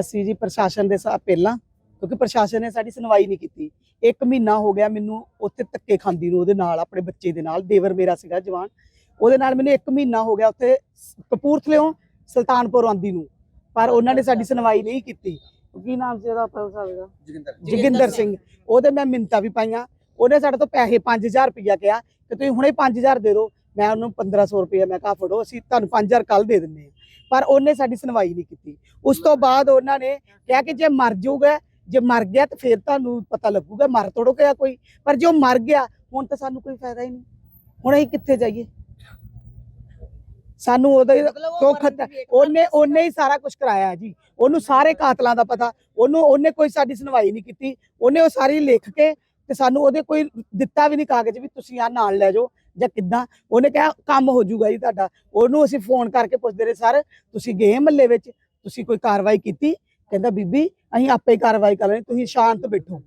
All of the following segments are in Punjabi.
ਅਸੀਂ ਜੀ ਪ੍ਰਸ਼ਾਸਨ ਦੇ ਸਾ ਪਹਿਲਾਂ ਕਿਉਂਕਿ ਪ੍ਰਸ਼ਾਸਨ ਨੇ ਸਾਡੀ ਸੁਣਵਾਈ ਨਹੀਂ ਕੀਤੀ। ਇੱਕ ਮਹੀਨਾ ਹੋ ਗਿਆ ਮੈਨੂੰ ਉੱਥੇ ਧੱਕੇ ਖਾਂਦੀ ਨੂੰ ਉਹਦੇ ਨਾਲ ਆਪਣੇ ਬੱਚੇ ਦੇ ਨਾਲ ਦੇਵਰ ਮੇਰਾ ਸੀਗਾ ਜਵਾਨ। ਉਹਦੇ ਨਾਲ ਮੈਨੂੰ ਇੱਕ ਮਹੀਨਾ ਹੋ ਗਿਆ ਉੱਥੇ ਕਪੂਰਥਲਿਓਂ ਸੁਲਤਾਨਪੁਰ ਆਂਦੀ ਨੂੰ ਪਰ ਉਹਨਾਂ ਨੇ ਸਾਡੀ ਸੁਣਵਾਈ ਨਹੀਂ ਕੀਤੀ। ਕੀ ਨਾਮ ਸੀ ਉਹਦਾ? ਪੁਲਿਸ ਵਾਲੇ ਦਾ? ਜੋਗਿੰਦਰ ਜੋਗਿੰਦਰ ਸਿੰਘ। ਉਹਦੇ ਮੈਂ ਮਿੰਤਾ ਵੀ ਪਾਈਆਂ। ਉਹਨੇ ਸਾਡੇ ਤੋਂ ਪੈਸੇ 5000 ਰੁਪਇਆ ਕਿਹਾ ਕਿ ਤੁਸੀਂ ਹੁਣੇ 5000 ਦੇ ਦਿਓ। ਮੈਂ ਉਹਨੂੰ 1500 ਰੁਪਇਆ ਮੈਂ ਕਿਹਾ ਫੜੋ ਅਸੀਂ ਤੁਹਾਨੂੰ 5000 ਕੱਲ ਦੇ ਹਾਂ। ਪਰ ਉਹਨੇ ਸਾਡੀ ਸੁਣਵਾਈ ਨਹੀਂ ਕੀਤੀ। ਉਸ ਤੋਂ ਬਾਅਦ ਉਹਨਾਂ ਨੇ ਕਿਹਾ ਕਿ ਜੇ ਮਰ ਜਾਊਗਾ ਜੇ ਮਰ ਗਿਆ ਤਾਂ ਫਿਰ ਤੁਹਾਨੂੰ ਪਤਾ ਲੱਗੂਗਾ ਮਰ ਤੋੜੋ ਗਿਆ ਕੋਈ। ਪਰ ਜੇ ਉਹ ਮਰ ਗਿਆ ਹੁਣ ਤਾਂ ਸਾਨੂੰ ਕੋਈ ਫਾਇਦਾ ਹੀ ਨਹੀਂ। ਹੁਣ ਅਸੀਂ ਕਿੱਥੇ ਜਾਈਏ? ਸਾਨੂੰ ਉਹਦੇ ਕਿਉਂ ਖਤ ਉਹਨੇ ਉਹਨੇ ਹੀ ਸਾਰਾ ਕੁਝ ਕਰਾਇਆ ਜੀ। ਉਹਨੂੰ ਸਾਰੇ ਕਾਤਲਾਂ ਦਾ ਪਤਾ। ਉਹਨੂੰ ਉਹਨੇ ਕੋਈ ਸਾਡੀ ਸੁਣਵਾਈ ਨਹੀਂ ਕੀਤੀ। ਉਹਨੇ ਉਹ ਸਾਰੀ ਲਿਖ ਕੇ ਤੇ ਸਾਨੂੰ ਉਹਦੇ ਕੋਈ ਦਿੱਤਾ ਵੀ ਨਹੀਂ ਕਾਗਜ਼ ਵੀ ਤੁਸੀਂ ਆ ਨਾਲ ਲੈ ਜਾਓ। ਜਾਂ ਕਿੱਦਾਂ, ਉਹਨੇ ਕਿਹਾ ਕੰਮ ਹੋ ਜਾਊਗਾ ਜੀ ਤੁਹਾਡਾ। ਉਹਨੂੰ ਅਸੀਂ ਫੋਨ ਕਰਕੇ ਪੁੱਛਦੇ ਰਹੇ, ਸਰ, ਤੁਸੀਂ ਗਏ ਮਹੱਲੇ ਵਿੱਚ? ਤੁਸੀਂ ਕੋਈ ਕਾਰਵਾਈ ਕੀਤੀ? ਕਹਿੰਦਾ, ਬੀਬੀ, ਅਸੀਂ ਆਪੇ ਕਾਰਵਾਈ ਕਰ ਲੈਣੀ ਤੁਸੀਂ ਸ਼ਾਂਤ ਬੈਠੋ।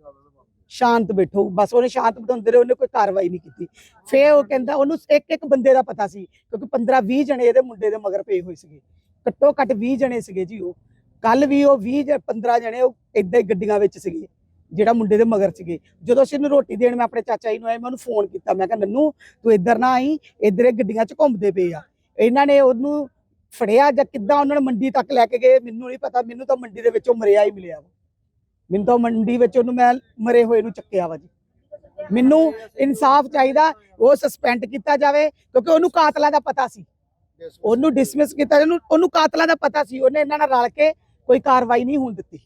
ਸ਼ਾਂਤ ਬੈਠੋ। ਬਸ ਉਹਨੇ ਸ਼ਾਂਤ ਬਿਠਾਉਂਦੇ ਰਹੇ, ਉਹਨੇ ਕੋਈ ਕਾਰਵਾਈ ਨਹੀਂ ਕੀਤੀ। ਫੇਰ ਉਹ ਕਹਿੰਦਾ, ਉਹਨੂੰ ਇੱਕ ਇੱਕ ਬੰਦੇ ਦਾ ਪਤਾ ਸੀ, ਕਿਉਂਕਿ 15 20 ਜਣੇ ਇਹਦੇ ਮੁੰਡੇ ਦੇ ਮਗਰ ਪਏ ਹੋਏ ਸੀਗੇ। ਘੱਟੋ ਘੱਟ 20 ਜਣੇ ਸੀਗੇ ਜੀ ਉਹ। ਕੱਲ ਵੀ ਉਹ 20 ਜਾਂ 15 ਜਣੇ ਉਹ ਏਦਾਂ ਹੀ ਗੱਡੀਆਂ ਵਿੱਚ ਸੀਗੇ। ਜਿਹੜਾ ਮੁੰਡੇ ਦੇ ਮਗਰ ਸੀਗੇ। ਜਦੋਂ ਅਸੀਂ ਇਹਨੂੰ ਰੋਟੀ ਦੇਣ, ਮੈਂ ਆਪਣੇ ਚਾਚਾ ਜੀ ਨੂੰ ਆਏ, ਮੈਂ ਉਹਨੂੰ ਫੋਨ ਕੀਤਾ। ਮੈਂ ਕਿਹਾ, ਨੰਨੂ, ਤੂੰ ਇੱਧਰ ਨਾ ਆਈ, ਇੱਧਰ ਇਹ ਗੱਡੀਆਂ 'ਚ ਘੁੰਮਦੇ ਪਏ ਆ। ਇਹਨਾਂ ਨੇ ਉਹਨੂੰ ਫੜਿਆ ਜਾਂ ਕਿੱਦਾਂ ਉਹਨਾਂ ਨੇ ਮੰਡੀ ਤੱਕ ਲੈ ਕੇ ਗਏ, ਮੈਨੂੰ ਨਹੀਂ ਪਤਾ। ਮੈਨੂੰ ਤਾਂ ਮੰਡੀ ਦੇ ਵਿੱਚੋਂ ਮਰਿਆ ਹੀ ਮਿਲਿਆ ਵਾ। ਮੈਨੂੰ ਤਾਂ ਮੰਡੀ ਵਿੱਚ ਉਹਨੂੰ ਮੈਂ ਮਰੇ ਹੋਏ ਨੂੰ ਚੱਕਿਆ ਵਾ ਜੀ। ਮੈਨੂੰ ਇਨਸਾਫ ਚਾਹੀਦਾ ਉਹ ਸਸਪੈਂਡ ਕੀਤਾ ਜਾਵੇ, ਕਿਉਂਕਿ ਉਹਨੂੰ ਕਾਤਲਾਂ ਦਾ ਪਤਾ ਸੀ। ਉਹਨੂੰ ਡਿਸਮਿਸ ਕੀਤਾ ਉਹਨੂੰ ਕਾਤਲਾਂ ਦਾ ਪਤਾ ਸੀ। ਉਹਨੇ ਇਹਨਾਂ ਨਾਲ ਰਲ ਕੇ ਕੋਈ ਕਾਰਵਾਈ ਨਹੀਂ ਹੋਣ ਦਿੱਤੀ।